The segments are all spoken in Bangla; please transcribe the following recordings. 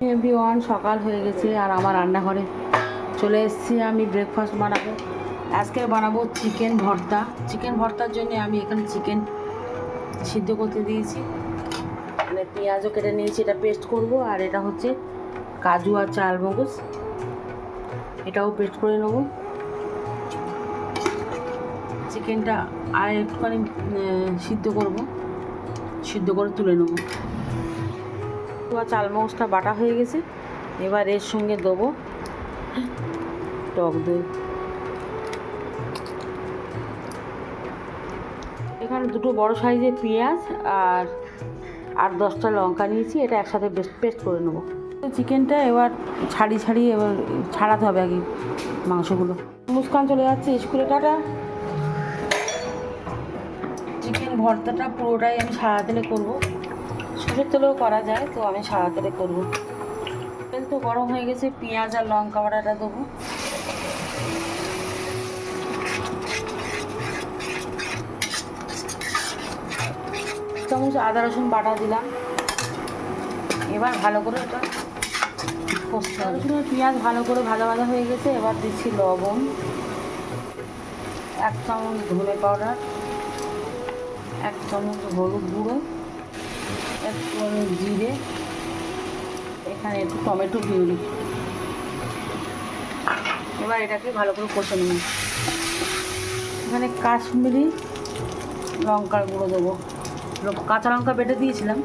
এভরি ওয়ান সকাল হয়ে গেছে আর আমার রান্নাঘরে চলে এসেছি আমি ব্রেকফাস্ট বানাবো। আজকে বানাবো চিকেন ভর্তা। চিকেন ভর্তার জন্য আমি এখানে চিকেন সিদ্ধ করতে দিয়েছি। মানে পেঁয়াজও কেটে নিয়েছি, এটা পেস্ট করব। আর এটা হচ্ছে কাজু আর চাল মগজ। এটাও পেস্ট করে নেব। চিকেনটা আর একটুখানি সিদ্ধ করব। সিদ্ধ করে তুলে নেব। এবার চাল মগজটা বাটা হয়ে গেছে। এবার এর সঙ্গে দেবো টক দই। এখানে দুটো বড় সাইজের পেঁয়াজ আর আর দশটা লঙ্কা নিয়েছি, এটা একসাথে বেস্ট পেস্ট করে নেব। চিকেনটা এবার ছাড়ি ছাড়িয়ে এবার ছাড়াতে হবে আগে মাংসগুলো। মুস্কান চলে যাচ্ছে স্কুলে, টাটা। চিকেন ভর্তাটা পুরোটাই আমি সাদা তেলে করব। সরষের তেলেও করা যায়, তো আমি সাদা তেলে করব। তেল তো গরম হয়ে গেছে, পেঁয়াজ আর লঙ্কা বাটাটা দেবো। চামচ আদা, রসুন বাটা দিলাম। এবার ভালো করে এটা কষতে পেঁয়াজ ভালো করে ভাজা ভাজা হয়ে গেছে, এবার দিচ্ছি লবণ। এক চামচ ধনে পাউডার, এক চামচ হলুদ গুঁড়ো। জিরে, এখানে একটু টমেটো পিউরি এবার এটাকে ভালো করে কষে নেব। এখানে কাশ্মীরি লঙ্কার গুঁড়ো দেবো। কাঁচা লঙ্কা বেটে দিয়েছিলাম।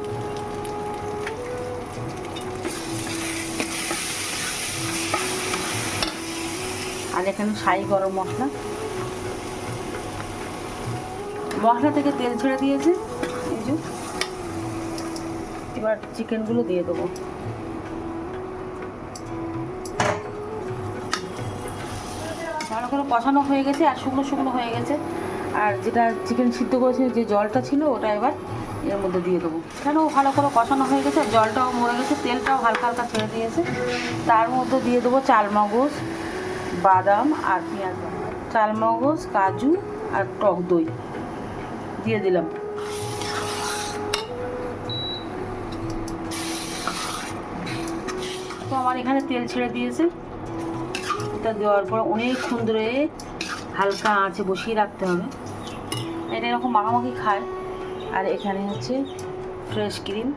আর এখানে সাই গরম মশলা। মশলা থেকে তেল ছেড়ে দিয়েছে। এই যে এবার চিকেনগুলো দিয়ে দেবো। ভালো করে কষানো হয়ে গেছে, আর শুকনো শুকনো হয়ে গেছে। আর যেটা চিকেন সিদ্ধ করেছে, যে জলটা ছিল, ওটা এবার এর মধ্যে দিয়ে দেবো। কেন ভালো করে কষানো হয়ে গেছে জলটাও মরে গেছে, তেলটাও হালকা হালকা ছেড়ে দিয়েছে। তার মধ্যে দিয়ে দেবো চালমগজ, বাদাম আর পেঁয়াজ চালমগজ, কাজু আর টক দই। দিয়ে দিলাম। আমার এখানে তেল ছেড়ে দিয়েছে। এটা দেওয়ার পর অনেকক্ষণ ধরে হালকা আঁচে বসিয়ে রাখতে হবে। এটা এরকম মাখামাখি খায়। আর এখানে হচ্ছে ফ্রেশ ক্রিম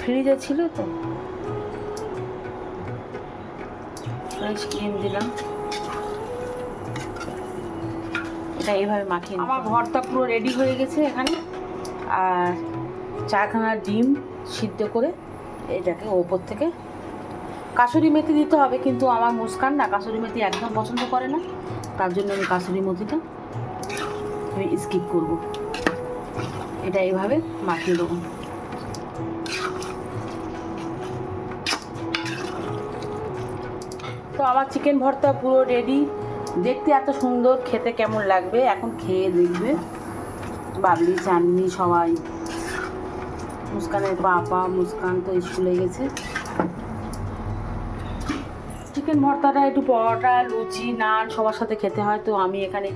ফ্রিজে ছিল তো? ফ্রেশ ক্রিম দিলাম। এটা এইভাবে মাখিয়ে আমার ভর্তা পুরো রেডি হয়ে গেছে এখানে। আর চারখানা ডিম সিদ্ধ করে এটাকে ওপর থেকে কাসুরি মেথি দিতে হবে কিন্তু আমার মুস্কান না কাসুরি মেথি একদম পছন্দ করে না। তার জন্য আমি কাসুরি মেথিটা আমি স্কিপ করব। এটা এইভাবে মাখিয়ে দেবো। তো আমার চিকেন ভর্তা পুরো রেডি দেখতে এত সুন্দর, খেতে কেমন লাগবে? এখন খেয়ে দেখবে। বাবলি, চাননি সবাই। মুস্কানের বাবা, মুস্কান তো স্কুলে গেছে। চিকেন ভর্তাটা, একটু পরোটা, লুচি, নান সবার সাথে খেতে হয়, তো আমি এখানে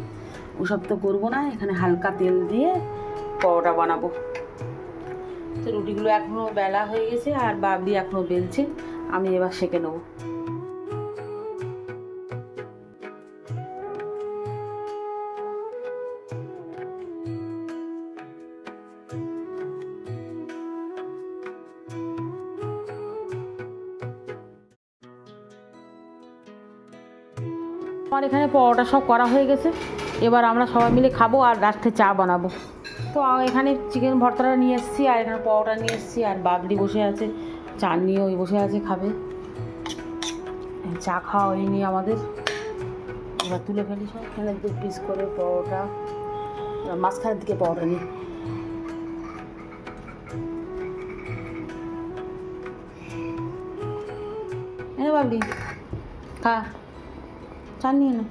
ওসব তো করব না। এখানে হালকা তেল দিয়ে পরোটা বানাবো। তো রুটিগুলো এখনও বেলা হয়ে গেছে, আর বাবলি এখনও বেলছে। আমি এবার সেঁকে নেব। আমার এখানে পরোটা সব করা হয়ে গেছে। এবার আমরা সবাই মিলে খাব আর রাত্রে চা বানাবো। তো এখানে চিকেন ভর্তাটা নিয়ে এসেছি আর এখানে পরোটা নিয়ে এসেছি আর বাবলি বসে আছে, চাটনি ওই বসে আছে, খাবে। চা খাওয়া হয়নি আমাদের। এবার তুলে ফেলি সব। এখানে দু পিস করে পরোটা। মাঝখানের দিকে পরোটা নিই। এনে খা। চা নিয়ে নে।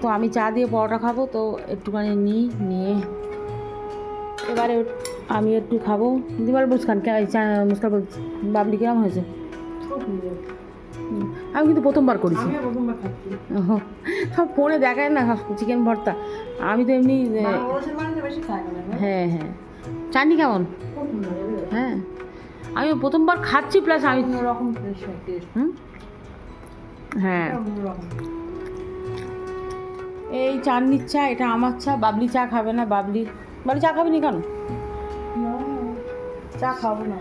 তো আমি চা দিয়ে পরোটা খাব তো একটুখানি নিই নিয়ে। এবারে আমি একটু খাব। দিবার মুস্কান মুস্কান বাবলি কেমন হয়েছে? আমি কিন্তু প্রথমবার করেছি। সব ফোনে দেখায় না চিকেন ভর্তা। আমি তো এমনি মানে মানে? হ্যাঁ হ্যাঁ। চাটনি কেমন। হ্যাঁ। আমি প্রথমবার খাচ্ছি প্লাস আমি টেস্ট হুম? হ্যাঁ। এই চাটনির চা এটা আমার চা বাবলি চা খাবে না বাবলি। বাবলি চা খাবে নি কেন? না, চা খাব না।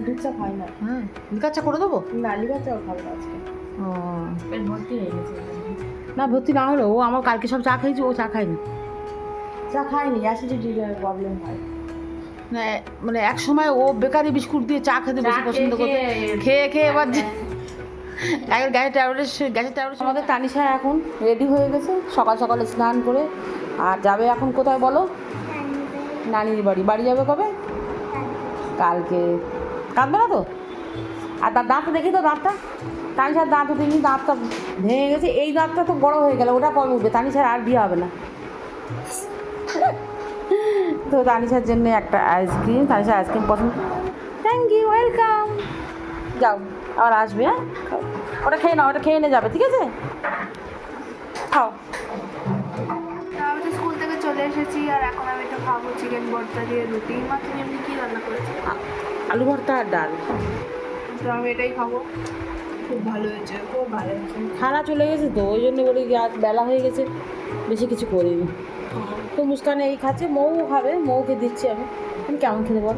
দুধ চা খাই না। হ্যাঁ লিকার চা করে দেবো? না লিভার চাও খাব না আজকে। ও। পেট ভর্তি হয়ে গেছে। না ভর্তি না হলো ও আমার কালকে সব চা খেয়েছি ও চা খায়নি। চা খাইনি অ্যাসিডিটির প্রবলেম হয়। মানে মানে এক সময় ও বেকারি বিস্কুট দিয়ে চা খেতে বেশি পছন্দ করতে। খেয়ে- খেয়ে এবার যে এখন গ্যাসের ট্যাবলেট গ্যাসের ট্যাবলেট আমাদের তানিশা এখন রেডি হয়ে গেছে। সকাল সকালে স্নান করে। আর যাবে এখন কোথায় বলো? নানির বাড়ি। বাড়ি যাবে কবে? কালকে। কাঁদবে না তো? আর তার দাঁতটা দেখি তো দাঁতটা। তানিশার দাঁত দেখি দাঁতটা ভেঙে গেছে। এই দাঁতটা তো বড় হয়ে গেল, ওটা কবে উঠবে? তানিশার আর বিয়ে হবে না। তো তানিশার জন্য একটা আইসক্রিম তানিশার আইসক্রিম পছন্দ থ্যাংক ইউ ওয়েলকাম যাও, আবার আসবে হ্যাঁ। ওটা খেয়ে নাও ওটা খেয়ে নিয়ে যাবে ঠিক আছে? খাও। স্কুল থেকে চলে এসেছি আর এখন আমি খাব চিকেন ভর্তা দিয়ে রুটি। মা তুমি এমনি কী রান্না করেছ? আলু ভর্তা আর ডাল। তো আমি এটাই খাব। খুব ভালো হয়েছে খুব ভালো হয়েছে। খানা চলে গেছে তো ওই জন্য বলি আজ বেলা হয়ে গেছে বেশি কিছু করিনি। তো মুস্কানে এই খাচ্ছে মৌ খাবে মৌকে দিচ্ছি আমি। তুমি কেমন খেতে বল?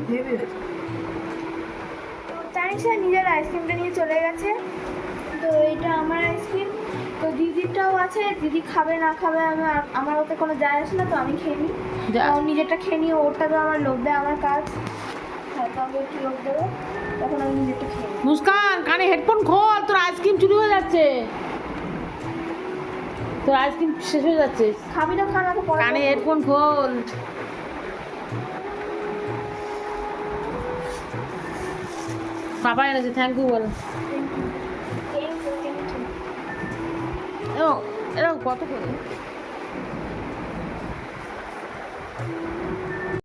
তানিশা নিজের আইসক্রিমটা নিয়ে চলে গেছে। তো এটা আমার আইসক্রিম। তো দিদিরটাও আছে দিদি খাবে না খাবে আমার আমার ওতে কোনো যায় আসে না তো আমি খেয়ে নিই। নিজেরটা খেয়ে নিই ওরটা তো আমার লোভ দেয় আমার কাজ। হ্যাঁ তো আমি একটু লোভ দেবো তখন আমি নিজেরটা খেয়ে মুস্কান কানে হেডফোন খোল তোর আইসক্রিম চুরি হয়ে যাচ্ছে। তোর আইসক্রিম শেষ হয়ে যাচ্ছে। খাবি না খানা তো কানে হেডফোন খোল। বাবা এনেছে থ্যাংক ইউ বল। Thank এরকম এরকম কত করে?